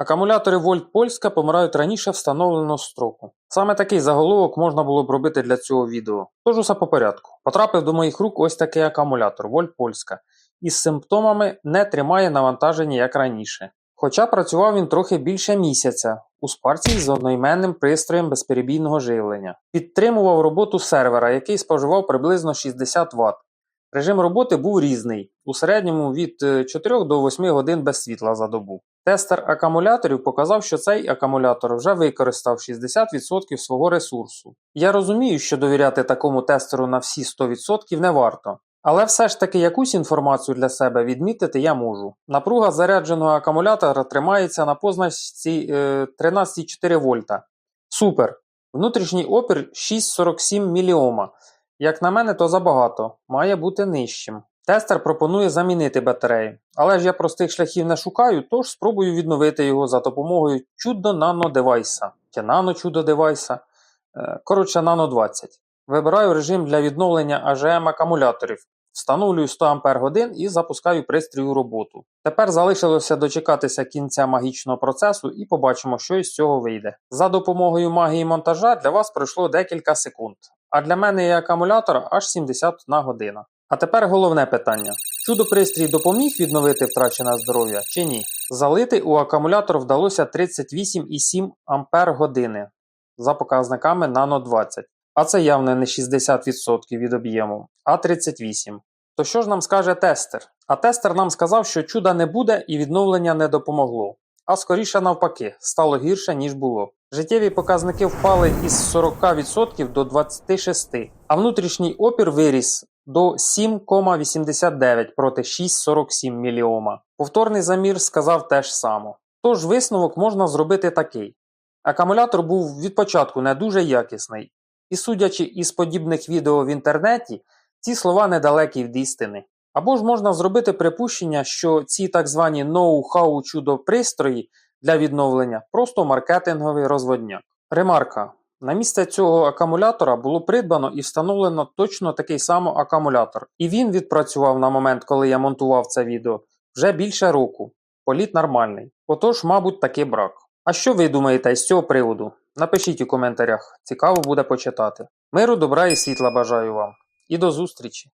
Акумулятори Вольт Польська помирають раніше встановленого строку. Саме такий заголовок можна було б робити для цього відео. Тож усе по порядку. Потрапив до моїх рук ось такий акумулятор Вольт Польська. Із симптомами не тримає навантаження як раніше. Хоча працював він трохи більше місяця у спарці з одноіменним пристроєм безперебійного живлення. Підтримував роботу сервера, який споживав приблизно 60 Вт. Режим роботи був різний, у середньому від е, 4 до 8 годин без світла за добу. Тестер акумуляторів показав, що цей акумулятор вже використав 60% свого ресурсу. Я розумію, що довіряти такому тестеру на всі 100% не варто. Але все ж таки якусь інформацію для себе відмітити я можу. Напруга зарядженого акумулятора тримається на позначці е, 13,4 вольта. Супер! Внутрішній опір 6,47 мОм. Як на мене, то забагато, має бути нижчим. Тестер пропонує замінити батарею, але ж я простих шляхів не шукаю, тож спробую відновити його за допомогою чудо нано девайса чи нано чудо девайса, е, коротше нано 20. Вибираю режим для відновлення AGM акумуляторів, встановлюю 100 Ах і запускаю пристрій у роботу. Тепер залишилося дочекатися кінця магічного процесу і побачимо, що із цього вийде. За допомогою магії монтажа для вас пройшло декілька секунд, а для мене і акумулятора аж 71 година. А тепер головне питання: чудо пристрій допоміг відновити втрачене здоров'я чи ні? Залити у акумулятор вдалося 38,7 Ампер години за показниками Nano 20. А це явно не 60% від об'єму, а 38%. То що ж нам скаже тестер? А тестер нам сказав, що чуда не буде і відновлення не допомогло. А скоріше навпаки, стало гірше, ніж було. Життєві показники впали із 40% до 26%, а внутрішній опір виріс до 7,89 проти 6,47 міліома. Повторний замір сказав те ж само. Тож висновок можна зробити такий: акумулятор був від початку не дуже якісний, і судячи із подібних відео в інтернеті, ці слова недалекі від істини. Або ж можна зробити припущення, що ці так звані ноу-хау чудо пристрої для відновлення просто маркетинговий розводняк. Ремарка. На місце цього акумулятора було придбано і встановлено точно такий самий акумулятор, і він відпрацював на момент, коли я монтував це відео, вже більше року. Політ нормальний. Отож, мабуть, таки брак. А що ви думаєте з цього приводу? Напишіть у коментарях, цікаво буде почитати. Миру, добра і світла бажаю вам. І до зустрічі!